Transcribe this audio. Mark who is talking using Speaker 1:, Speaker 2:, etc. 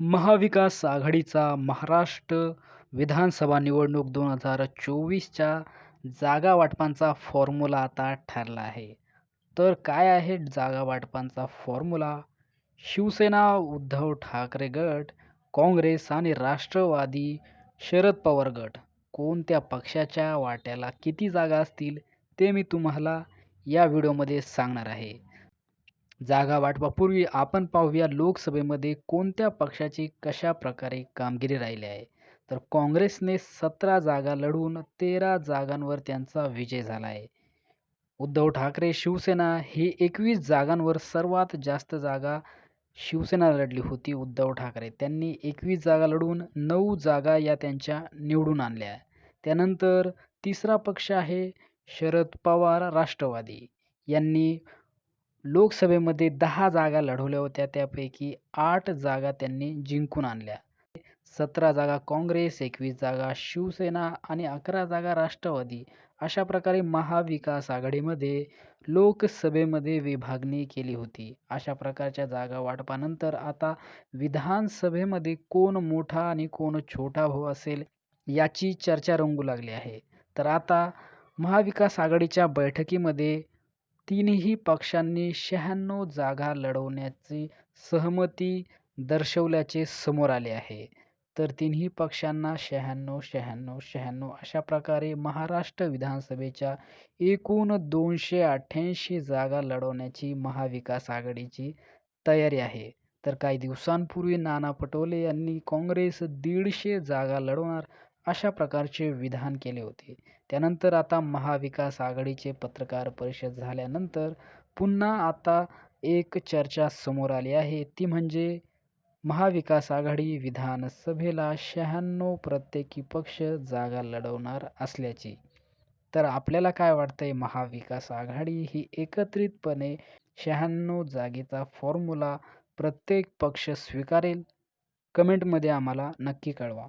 Speaker 1: महाविकास आघाडीचा महाराष्ट्र विधानसभा निवडणूक दोन हजार चोवीसच्या जागा वाटपांचा फॉर्म्युला आता ठरला आहे. तर काय आहे जागा वाटपांचा फॉर्म्युला शिवसेना उद्धव ठाकरे गट काँग्रेस आणि राष्ट्रवादी शरद पवार गट. कोणत्या पक्षाच्या वाट्याला किती जागा असतील ते मी तुम्हाला या व्हिडिओमध्ये सांगणार आहे. जागा वाटपापूर्वी आपण पाहूया लोकसभेमध्ये कोणत्या पक्षाची कशा प्रकारे कामगिरी राहिली आहे? तर काँग्रेसने सतरा जागा लढवून तेरा जागांवर त्यांचा विजय झाला आहे. उद्धव ठाकरे शिवसेना ही एकवीस जागांवर सर्वात जास्त जागा शिवसेना लढली होती उद्धव ठाकरे. त्यांनी एकवीस जागा लढवून नऊ जागा या त्यांच्या निवडून आणल्या. त्यानंतर तिसरा पक्ष आहे शरद पवार राष्ट्रवादी. यांनी लोकसभेमध्ये दहा जागा लढवल्या होत्या. त्यापैकी आठ जागा त्यांनी जिंकून आणल्या. सतरा जागा काँग्रेस एकवीस जागा शिवसेना आणि अकरा जागा राष्ट्रवादी. अशा प्रकारे महाविकास आघाडीमध्ये लोकसभेमध्ये विभागणी केली होती. अशा प्रकारच्या जागा वाटपानंतर आता विधानसभेमध्ये कोण मोठा आणि कोण छोटा भाऊ असेल याची चर्चा रंगू लागली आहे. तर आता महाविकास आघाडीच्या बैठकीमध्ये तिन्ही पक्षांनी शहाण्णव जागा लढवण्याची सहमती दर्शवल्याचे समोर आले आहे. तर तिन्ही पक्षांना शहाण्णव शहाण्णव शहाण्णव अशा प्रकारे महाराष्ट्र विधानसभेच्या एकूण दोनशे अठ्ठ्याऐंशी जागा लढवण्याची महाविकास आघाडीची तयारी आहे. तर काही दिवसांपूर्वी नाना पटोले यांनी काँग्रेस दीडशे जागा लढवणार अशा प्रकारचे विधान केले होते. त्यानंतर आता महाविकास आघाडीचे पत्रकार परिषद झाल्यानंतर पुन्हा आता एक चर्चा समोर आली आहे. ती म्हणजे महाविकास आघाडी विधानसभेला शहाण्णव प्रत्येकी पक्ष जागा लढवणार असल्याची. तर आपल्याला काय वाटतंय? महाविकास आघाडी ही एकत्रितपणे शहाण्णव जागेचा फॉर्म्युला प्रत्येक पक्ष स्वीकारेल? कमेंटमध्ये आम्हाला नक्की कळवा.